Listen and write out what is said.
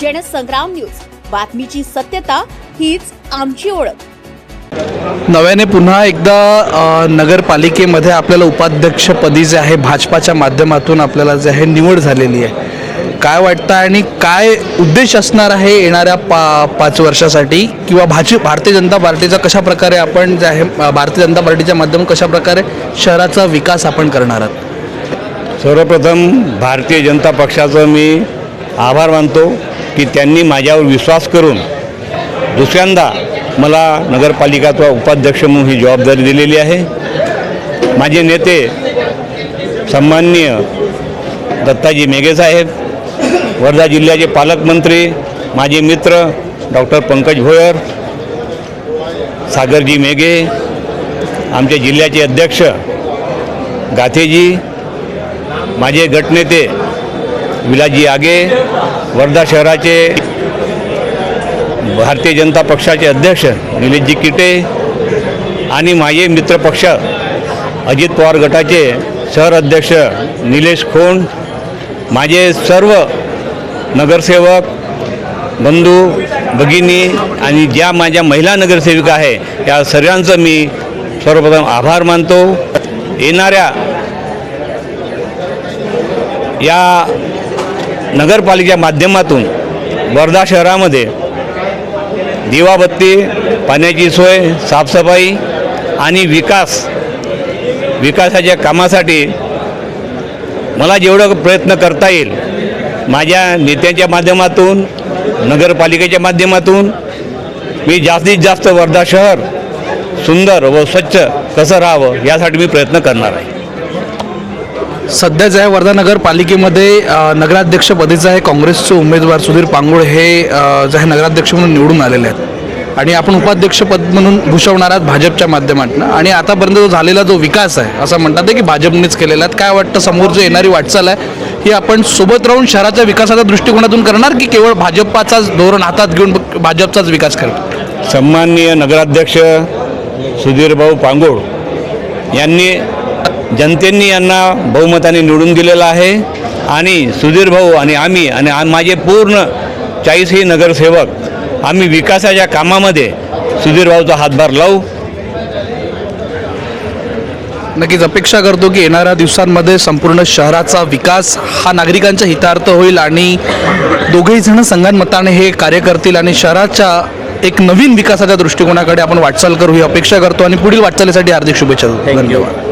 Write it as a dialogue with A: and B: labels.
A: Jansangram news. बातमीची सत्यता हीच आमची ओळख.
B: नव्याने पुन्हा एकदा नगरपालिकेमध्ये आपल्याला उपाध्यक्षपदी जे आहे भाजपाच्या माध्यमातून आपल्याला जे आहे निवड झालेली आहे. काय वाटतं आणि काय उद्देश असणार आहे येणाऱ्या पा पाच वर्षासाठी? किंवा भाजी भारतीय जनता पार्टीचा कशा प्रकारे आपण जे आहे भारतीय जनता पार्टीच्या माध्यमातून कशा प्रकारे शहराचा विकास आपण करणार आहात?
C: सर्वप्रथम भारतीय जनता पक्षाचं मी आभार मानतो की त्यांनी माझ्यावर विश्वास करून दुसऱ्यांदा मला नगरपालिकाचा उपाध्यक्ष म्हणून ही जबाबदारी दिलेली आहे. माझे नेते सन्माननीय दत्ताजी मेघे साहेब वर्धा जिल्ह्याचे पालकमंत्री माझे मित्र डॉक्टर पंकज भोयर सागरजी मेघे आमच्या जिल्ह्याचे अध्यक्ष गाथेजी माझे गटनेते विलाजी आगे वर्धा शहराचे भारतीय जनता पक्षाचे अध्यक्ष निलेशजी किटे आणि माझे मित्रपक्ष अजित पवार गटाचे शहर अध्यक्ष निलेश खोंड माझे सर्व नगरसेवक बंधू भगिनी आणि ज्या माझ्या महिला नगरसेविका आहे त्या सर्वांचं मी सर्वप्रथम आभार मानतो. येणाऱ्या या नगरपालिकेच्या माध्यमातून वर्धा शहरामध्ये दिवाबत्ती पाण्याची सोय साफसफाई आणि विकास विकासाच्या कामासाठी मला जेवढं प्रयत्न करता येईल माझ्या नेत्यांच्या माध्यमातून नगरपालिकेच्या माध्यमातून मी जास्तीत जास्त वर्धा शहर सुंदर व स्वच्छ कसं राहावं यासाठी मी प्रयत्न करणार आहे.
B: सध्या जे आहे वर्धा नगरपालिकेमध्ये अ, आहे काँग्रेसचे उमेदवार सुधीर पांगोळ हे जे आहे नगराध्यक्ष म्हणून निवडून आलेले आहेत. आणि आपण उपाध्यक्षपद म्हणून भूषवणार आहात भाजपच्या माध्यमातून. आणि आतापर्यंत जो झालेला जो विकास आहे असं म्हणतात की भाजपनेच केलेला आहे काय वाटतं समोर जो येणारी वाटचाल आहे ही आपण सोबत राहून शहराच्या विकासाच्या दृष्टिकोनातून करणार की केवळ भाजपाचाच धोरण हातात घेऊन भाजपचाच विकास करणार
C: सन्माननीय नगराध्यक्ष सुधीरभाऊ पांगोळ यांनी जनतेने यांना बहुमताने निवडून दिलेलं आहे. आणि सुधीर भाऊ आणि आम्ही आणि माझे पूर्ण चाळीसही नगरसेवक आम्ही विकासाच्या कामामध्ये सुधीर भाऊचा हातभार लावू.
B: नक्कीच अपेक्षा करतो की येणाऱ्या दिवसांमध्ये संपूर्ण शहराचा विकास हा नागरिकांच्या हितार्थ होईल आणि दोघेही जण संगनमताने हे कार्य करतील आणि शहराच्या एक नवीन विकासाच्या दृष्टिकोनाकडे आपण वाटचाल करू ही अपेक्षा करतो. आणि पुढील वाटचालीसाठी हार्दिक शुभेच्छा. देतो. धन्यवाद.